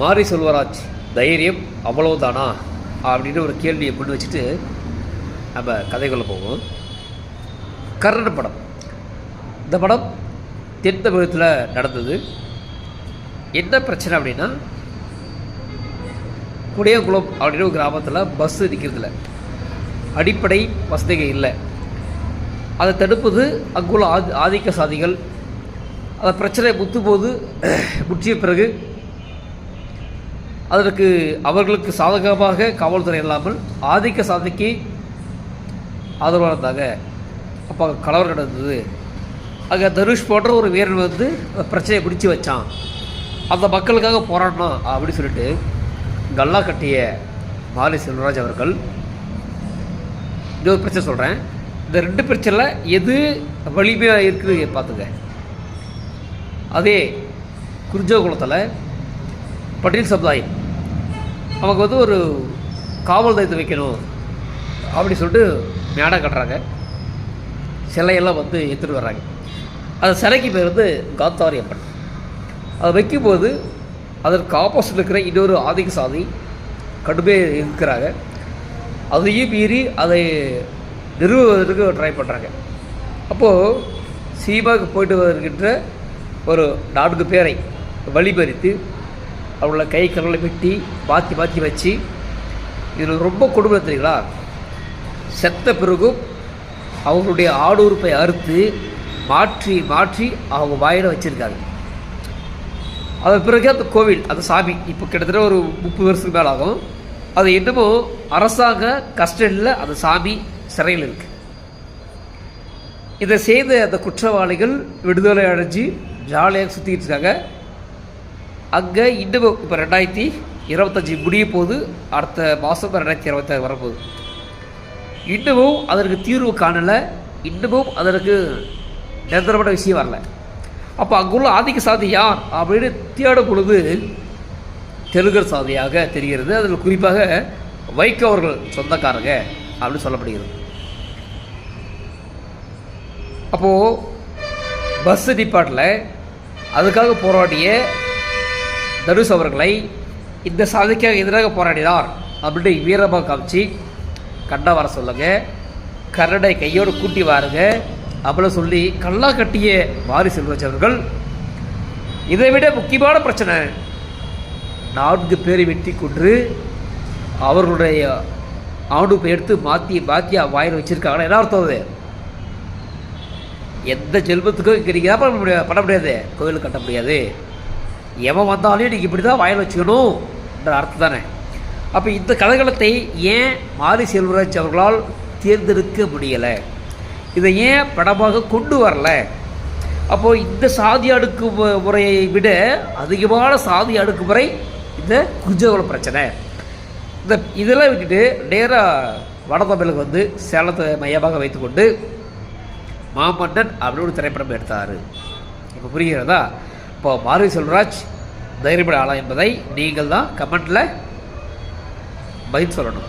மாரி செல்வராஜ் தைரியம் அவ்வளவுதானா? அப்படின்னு ஒரு கேள்வியை முன் வச்சுட்டு நம்ம கதைக்குள்ளே போவோம். கர்ணன் படம். இந்த படம் தென் தமிழகத்தில் நடந்தது. என்ன பிரச்சனை அப்படின்னா குடியங்குளம் அப்படின்னு ஒரு கிராமத்தில் பஸ்ஸு நிற்கிறதுல அடிப்படை வசதிகள் இல்லை. அதை தடுப்பது அங்குள்ள ஆதி ஆதிக்க சாதிகள். அந்த பிரச்சனை முத்தும்போது முற்றிய பிறகு அதற்கு அவர்களுக்கு சாதகமாக காவல்துறை இல்லாமல் ஆதிக்க சாதிக்கு ஆதரவாக இருந்தாங்க அப்போ கலவரம் நடந்தது. அங்கே தனுஷ் போன்ற ஒரு வீரன் வந்து அந்த பிரச்சனையை பிடிச்சி வச்சான். அந்த மக்களுக்காக போராடணும் அப்படின்னு சொல்லிட்டு கல்லா கட்டிய மாலி செல்வராஜ் அவர்கள் இன்னொரு பிரச்சனை சொல்கிறேன் இந்த ரெண்டு பிரச்சனையில் எது வலிமையாக இருக்குது பார்த்துங்க அதே குருஜோகுளத்தில் பட்டேல் சமுதாயம் அவங்க வந்து ஒரு காவல் தைத்து வைக்கணும் அப்படி சொல்லிட்டு மேடம் கட்டுறாங்க. சிலையெல்லாம் வந்து எடுத்துகிட்டு வர்றாங்க. அந்த சிலைக்கு பேர் வந்து காத்தாரி அப்பன் அதை வைக்கும்போது அதற்கு ஆப்போசிட் இருக்கிற இன்னொரு ஆதிக்க சாதி கடுமையாக இருக்கிறாங்க. அதையும் மீறி அதை நிறுவுவதற்கு ட்ரை பண்ணுறாங்க அப்போது சீமாவுக்கு போயிட்டு வருகின்ற ஒரு நான்கு பேரை வழிபறித்து அவங்கள கை கரலை வெட்டி பாத்தி மாற்றி வச்சு இதில் ரொம்ப கொடுமை தெரியுங்களா? செத்த பிறகும் அவங்களுடைய ஆடு உறுப்பை அறுத்து மாற்றி மாற்றி அவங்க வாயில் வச்சுருக்காங்க. அதன் பிறகு அந்த கோவில் அந்த சாமி இப்போ கிட்டத்தட்ட ஒரு முப்பது வருஷத்துக்கு மேலே ஆகும். அது என்னமோ அரசாங்க கஸ்டடியில் அந்த சாமி சிறையில் இருக்கு. இதை செய்த அந்த குற்றவாளிகள் விடுதலை அடைஞ்சு ஜாலியாக சுற்றிக்கிட்டு இருக்காங்க. அங்கே இன்னமும் இப்போ ரெண்டாயிரத்தி இருபத்தஞ்சி முடிய போது அடுத்த மாதம் ரெண்டாயிரத்தி இருபத்தாறு வரப்போகுது. இன்னமும் அதற்கு தீர்வு காணலை. இன்னமும் அதற்கு நிரந்தரமான விஷயம் வரல. அப்போ அங்குள்ள ஆதிக்க சாதி யார் அப்படின்னு தேடும் பொழுது தெலுங்கர் சாதியாக தெரிகிறது. அதில் குறிப்பாக வைகோ அவர்கள் சொந்தக்காரங்க அப்படின்னு சொல்லப்படுகிறது. அப்போது பஸ் நிப்பாட்டில் அதுக்காக போராடிய தனுஷ் அவர்களை இந்த சாதிக்காக எதிராக போராடினார் அப்படின்ட்டு வீரமாக காமிச்சு கண்டா வர சொல்லுங்க. கரடை கையோடு கூட்டி வாருங்க. அப்படின்னு சொல்லி கல்லா கட்டிய வாரி செல்வராஜ் அவர்கள் இதை விட முக்கியமான பிரச்சனை நான்கு பேரை வெட்டி கொன்று அவர்களுடைய ஆடு எடுத்து மாற்றி மாற்றி வாயில் வச்சுருக்காங்கன்னா என்ன அர்த்தம் அது? எந்த ஜென்மத்துக்கும் இங்கே நீங்கள் பண்ண முடியாது பண்ண முடியாது? கோயில் கட்ட முடியாது. எவன் வந்தாலும் நீங்கள் இப்படி தான் வாயில் வச்சுக்கணும்ன்ற அர்த்தம் தானே. அப்போ இந்த கதைகளத்தை ஏன் மாரி செல்வராஜ் அவர்களால் தேர்ந்தெடுக்க முடியலை? இதை ஏன் படமாக கொண்டு வரல? அப்போது இந்த சாதி அடுக்கு முறையை விட அதிகமான சாதி அடுக்குமுறை இந்த குஜகோல பிரச்சனை. இந்த இதெல்லாம் விட்டுட்டு நேராக வடதமிழுக்கு வந்து சேலத்தை மையமாக வைத்துக்கொண்டு மாமன்னன் அப்படின்னு ஒரு திரைப்படம் எடுத்தார். இப்போ புரிகிறதா? இப்போ மாரி செல்வராஜ் தைரியப்பட ஆளா என்பதை நீங்கள் தான் கமெண்டில் பதில் சொல்லணும்.